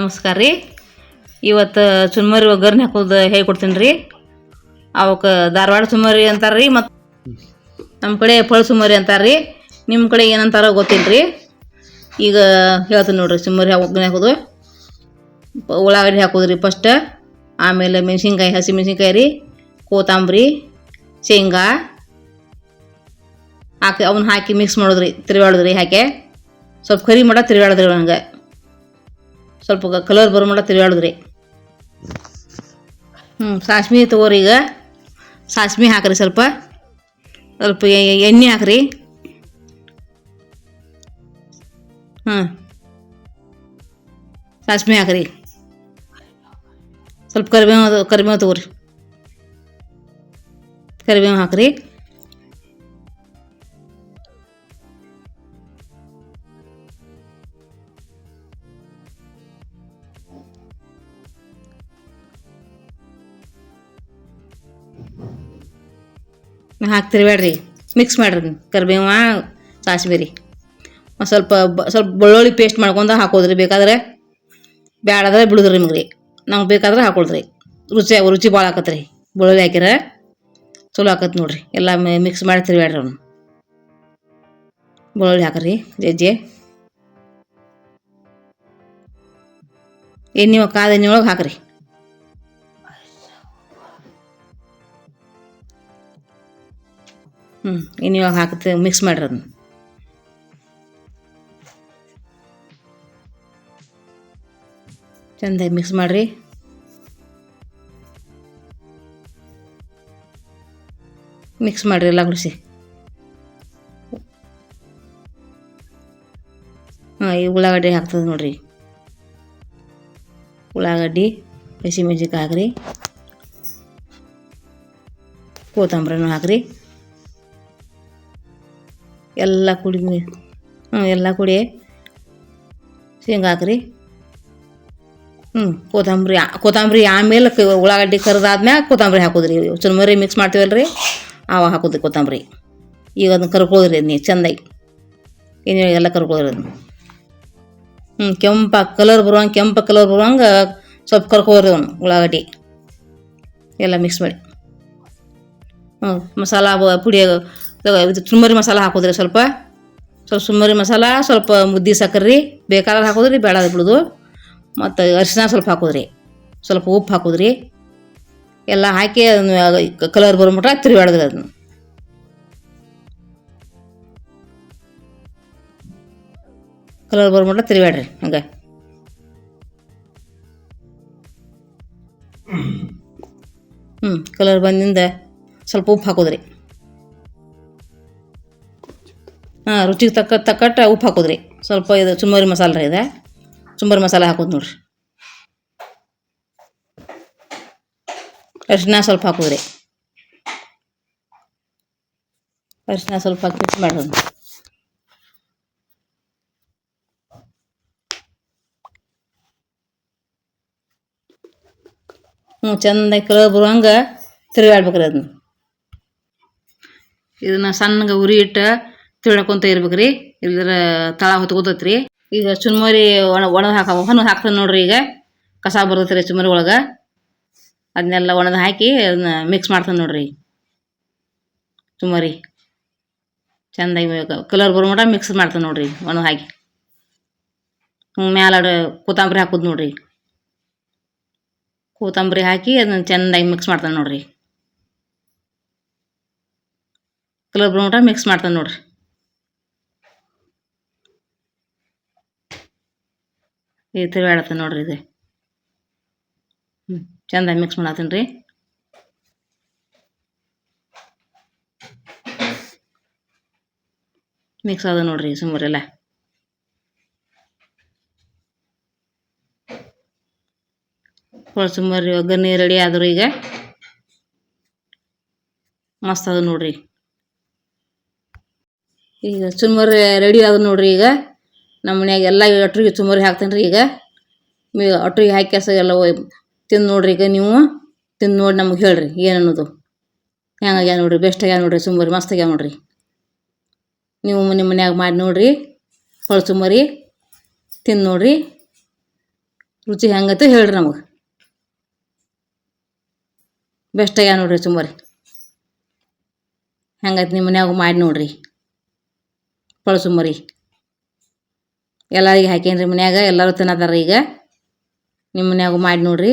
ನಮಸ್ಕಾರ ರೀ. ಇವತ್ತು ಚುನ್ಮರಿ ಒಗ್ಗರ್ಣೆ ಹಾಕೋದು ಹೇಳ್ಕೊಡ್ತೀನಿ ರೀ. ಅವಕ್ಕೆ ಧಾರವಾಡ ಚುಮ್ಮರಿ ಅಂತಾರೆ ರೀ ಮತ್ತು ನಮ್ಮ ಕಡೆ ಪಳ ಚುಮರಿ ಅಂತಾರೆ ರೀ. ನಿಮ್ಮ ಕಡೆ ಏನಂತಾರೋ ಗೊತ್ತಿಲ್ಲ ರೀ. ಈಗ ಹೇಳ್ತೀನಿ ನೋಡಿರಿ ಚುಮ್ಮರಿ ಒಗ್ಗರಣೆ ಹಾಕೋದು. ಉಳ್ಳಾಗಡ್ಡೆ ಹಾಕೋದು ರೀ ಫಸ್ಟ್ ಆಮೇಲೆ ಮೆಣಸಿನ್ಕಾಯಿ, ಹಸಿ ಮೆಣಸಿನ್ಕಾಯಿ ರೀ. ಕೋತಂಬರಿ ಶೇಂಗಾ. ಹಾಕಿ, ಅವನ್ನ ಹಾಕಿ ಮಿಕ್ಸ್ ಮಾಡೋದು ರೀ ತಿರುವಾಡೋದು ರೀ ಹಾಕಿ. ಸ್ವಲ್ಪ ಕರಿ ಮಾಡ ತಿರುಗಾಡೋದ್ರಿ ನನಗೆ ಸ್ವಲ್ಪ ಕಲರ್ ಬರೋ ಮಟ್ಟ ತಿರುಗಾಡಿದ್ರಿ. ಹ್ಞೂ ಸಾಸ್ಮಿ ತಗೋರಿ ಈಗ. ಸಾಸ್ಮಿ ಹಾಕ್ರಿ ಸ್ವಲ್ಪ. ಸ್ವಲ್ಪ ಎಣ್ಣೆ ಹಾಕ್ರಿ. ಹಾಂ ಸಾಸ್ಮಿ ಹಾಕ್ರಿ. ಸ್ವಲ್ಪ ಕರಿಬೇವು ಕರಿಬೇವು ತಗೋರಿ. ಕರಿಬೇವು ಹಾಕ್ರಿ. ಹಾಕ್ತಿರಿ ಬೇಡ್ರಿ ಮಿಕ್ಸ್ ಮಾಡಿರಿ ಕರಿಬೇವ ಸಾಸಿವೆ ರೀ ಸ್ವಲ್ಪ ಬ, ಸ್ವಲ್ಪ ಬೆಳ್ಳುಳ್ಳಿ ಪೇಸ್ಟ್ ಮಾಡ್ಕೊಂಡು ಹಾಕೋದ್ರಿ. ಬೇಕಾದ್ರೆ ಬ್ಯಾಡಾದ್ರೆ ಬಿಡುದ್ರಿ ನಿಮ್ಗೆ ರೀ ನಮ್ಗೆ ಬೇಕಾದ್ರೆ ಹಾಕೊಳ್ರಿ. ರುಚಿ ರುಚಿ ಭಾಳ ಆಕತ್ರಿ. ಬೆಳ್ಳುಳ್ಳಿ ಹಾಕಿರ ಚಲೋ ಆಕತ್ತೆ ನೋಡ್ರಿ. ಎಲ್ಲ ಮಿಕ್ಸ್ ಮಾಡಿ ತಿರ್ಬೇಡ್ರಿ ಅವನು. ಬೆಳ್ಳುಳ್ಳಿ ಹಾಕ್ರಿ ಜಜ್ಜೆ ಎಣ್ಣೆ ಕಾದ ಎಣ್ಣೆ ಒಳಗೆ ಹಾಕ್ರಿ. ಹ್ಞೂ ಇನ್ನು ಇವಾಗ ಮಿಕ್ಸ್ ಮಾಡ್ರಿ ಅದನ್ನ ಚೆಂದಾಗಿ ಮಿಕ್ಸ್ ಮಾಡಿರಿ. ಮಿಕ್ಸ್ ಮಾಡಿರಿ ಎಲ್ಲ ಗುಡಿಸಿ. ಹಾಂ, ಈ ಉಳ್ಳಾಗಡ್ಡಿ ಹಾಕ್ತದೆ ನೋಡ್ರಿ. ಉಳ್ಳಾಗಡ್ಡಿ ಹಸಿಮೆಣ್ಸಿನ್ಕಾಯಿ ಹಾಕ್ರಿ. ಕೊತ್ತಂಬರಿನೂ ಹಾಕ್ರಿ. ಎಲ್ಲ ಕುಡಿ ಹ್ಞೂ ಎಲ್ಲ ಕುಡಿ. ಶೇಂಗಾ ಹಾಕ್ರಿ. ಹ್ಞೂ ಕೊತ್ತಂಬರಿ ಕೊತ್ತಂಬರಿ ಆಮೇಲೆ ಉಳ್ಳಾಗಡ್ಡಿ ಕರಿದಾದ್ಮ್ಯಾಗ ಕೊತ್ತಂಬರಿ ಹಾಕೋದ್ರಿ. ಚುರುಮರಿ ಮಿಕ್ಸ್ ಮಾಡ್ತೀವಲ್ರಿ? ಅವ ಹಾಕೋದ್ರಿ ಕೊತ್ತಂಬರಿ. ಈಗ ಅದನ್ನ ಕರ್ಕೊಳ್ಳೋದ್ರಿ ಅದನ್ನ ಚೆಂದಾಗಿ. ಏನು ಎಲ್ಲ ಕರ್ಕೊಳ್ಳೋದ್ರಿ ಅದನ್ನ ಹ್ಞೂ ಕೆಂಪ ಕಲರ್ ಬರುವಂಗೆ, ಕೆಂಪ ಕಲರ್ ಬರುವಂಗೆ ಸ್ವಲ್ಪ ಕರ್ಕೋದ್ರಿ ಅವನು ಉಳ್ಳಾಗಡ್ಡಿ. ಎಲ್ಲ ಮಿಕ್ಸ್ ಮಾಡಿ. ಹ್ಞೂ ಮಸಾಲ ಪುಡಿ ಇದು ಚುಮ್ಮರಿ ಮಸಾಲ ಹಾಕೋದ್ರಿ ಸ್ವಲ್ಪ ಸ್ವಲ್ಪ ಸುಮ್ಮರಿ ಮಸಾಲ, ಸ್ವಲ್ಪ ಮುದ್ದೆ ಸಕ್ಕರೆ ಬೇಕಾದ್ರೆ ಹಾಕೋದ್ರಿ ಬೇಡ ಬಿಡೋದು. ಮತ್ತು ಅರಿಶಿನ ಸ್ವಲ್ಪ ಹಾಕೋದ್ರಿ, ಸ್ವಲ್ಪ ಉಪ್ಪು ಹಾಕೋದ್ರಿ. ಎಲ್ಲ ಹಾಕಿ ಅದನ್ನ ಕಲರ್ ಬರೋ ಮಟ್ಟ ತಿರುಗಾಡಿದ್ರಿ ಅದನ್ನು. ಕಲರ್ ಬರೋ ಮಟ್ಟ ತಿರುಗಾಡ್ರಿ ಹಂಗೆ. ಹ್ಞೂ ಕಲರ್ ಬಂದಿಂದ ಸ್ವಲ್ಪ ಉಪ್ಪು ಹಾಕೋದ್ರಿ. ಹಾಂ, ರುಚಿಗೆ ತಕ್ಕ, ತಕ್ಕಟ್ಟ ಉಪ್ಪು ಹಾಕೋದ್ರಿ. ಸ್ವಲ್ಪ ಇದು ಚುಮ್ಮರಿ ಮಸಾಲೆ ರೀ ಇದೆ. ಚುಮ್ಮರಿ ಮಸಾಲೆ ಹಾಕೋದು ನೋಡ್ರಿ. ಅರಿಶಿನ ಸ್ವಲ್ಪ ಹಾಕೋದ್ರಿ. ಅರಿಶಿನ ಸ್ವಲ್ಪ ಹಾಕಿ ಮಿಕ್ಸ್ ಅದನ್ನ. ಹ್ಞೂ ಚೆಂದಾಗಿ ಕಲರ್ ಬರುವಂಗೆ ತಿರುಗಾಡ್ಬೇಕ್ರಿ ಅದನ್ನ. ಇದನ್ನ ಸಣ್ಣಗೆ ಉರಿ ಇಟ್ಟು ತಿಳ್ಕೊಂತ ಇರ್ಬೇಕ್ರಿ. ಇಲ್ದ್ರ ತಳ ಹೊತ್ಕೋತೈತ್ರಿ. ಈಗ ಚುನ್ಮರಿ ಒಣ, ಒಣದ ಹಾಕ ಹೊನ ಹಾಕ್ತಾನೆ ನೋಡ್ರಿ ಈಗ. ಕಸ ಬರ್ತೈತ್ರಿ ಚುಮರಿ ಒಳಗೆ. ಅದನ್ನೆಲ್ಲ ಒಣದು ಹಾಕಿ ಅದನ್ನ ಮಿಕ್ಸ್ ಮಾಡ್ತಾನೆ ನೋಡ್ರಿ. ಚುಮರಿ ಚಂದಾಗಿ ಕಲರ್ ಬರೋ ಮಟ ಮಿಕ್ಸ್ ಮಾಡ್ತಾನೆ ನೋಡ್ರಿ ಒಣದ ಹಾಕಿ. ಮ್ಯಾಲ ಕೊತ್ತಂಬರಿ ಹಾಕೋದು ನೋಡ್ರಿ. ಕೊತ್ತಂಬರಿ ಹಾಕಿ ಅದನ್ನ ಚೆಂದಾಗಿ ಮಿಕ್ಸ್ ಮಾಡ್ತಾನೆ ನೋಡ್ರಿ. ಕಲರ್ ಬರೋ ಮಟ ಮಿಕ್ಸ್ ಮಾಡ್ತಾನೆ ನೋಡ್ರಿ. ಈ ತಿರುಗಾಡತ್ತೆ ನೋಡ್ರಿ ಇದು. ಹ್ಞೂ ಚಂದ ಮಿಕ್ಸ್ ಮಾಡತ್ತೀನಿ ರೀ. ಮಿಕ್ಸ್ ಆದ ನೋಡ್ರಿ ಸುಮಾರೆಲ್ಲ ಸುಮಾರು ಒಗ್ಗರಣೆ ರೆಡಿ ಆದ್ರು ಈಗ ಮಸ್ತ್ ಅದ ನೋಡ್ರಿ. ಈಗ ಚುಮ್ಮರಿ ರೆಡಿ ಆದ ನೋಡ್ರಿ ಈಗ. ನಮ್ಮ ಮನ್ಯಾಗ ಎಲ್ಲ ಅಟ್ರಿಗೆ ಚುಮರಿ ಹಾಕ್ತೇನೆ ರೀ ಈಗ. ಅಟ್ರಿಗೆ ಹಾಕಿ ಕೆಸ ಎಲ್ಲ ತಿಂದು ನೋಡ್ರಿ ಈಗ ನೀವು. ತಿಂದು ನೋಡಿ ನಮ್ಗೆ ಹೇಳ್ರಿ ಏನು ಅನ್ನೋದು. ಹೆಂಗಾಗ್ಯಾವ ನೋಡ್ರಿ, ಬೆಸ್ಟ್ ಆಗ್ಯಾವ ನೋಡ್ರಿ ಚುಮರಿ ಮಸ್ತ್ ಆಗ್ಯಾವ ನೋಡ್ರಿ. ನೀವು ನಿಮ್ಮ ಮನ್ಯಾಗ ಮಾಡಿ ನೋಡ್ರಿ ಹೊಳ ಚುಮರಿ ತಿಂದು ನೋಡ್ರಿ. ರುಚಿ ಹೆಂಗೈತೆ ಹೇಳ್ರಿ ನಮಗೆ. ಬೆಸ್ಟ್ ಆಗ್ಯಾವ ನೋಡ್ರಿ ಚುಮರಿ ಹೆಂಗೈತೆ ನಿಮ್ಮ ಮನ್ಯಾಗ ಮಾಡಿ ನೋಡ್ರಿ. ಪಳಸುಮರಿ ಎಲ್ಲರಿಗೆ ಹಾಕೇನ್ರಿ ಮನ್ಯಾಗ? ಎಲ್ಲರೂ ತಿನ್ನದಾರ ಈಗ? ನಿಮ್ಮ ಮನ್ಯಾಗ ಮಾಡಿ ನೋಡ್ರಿ.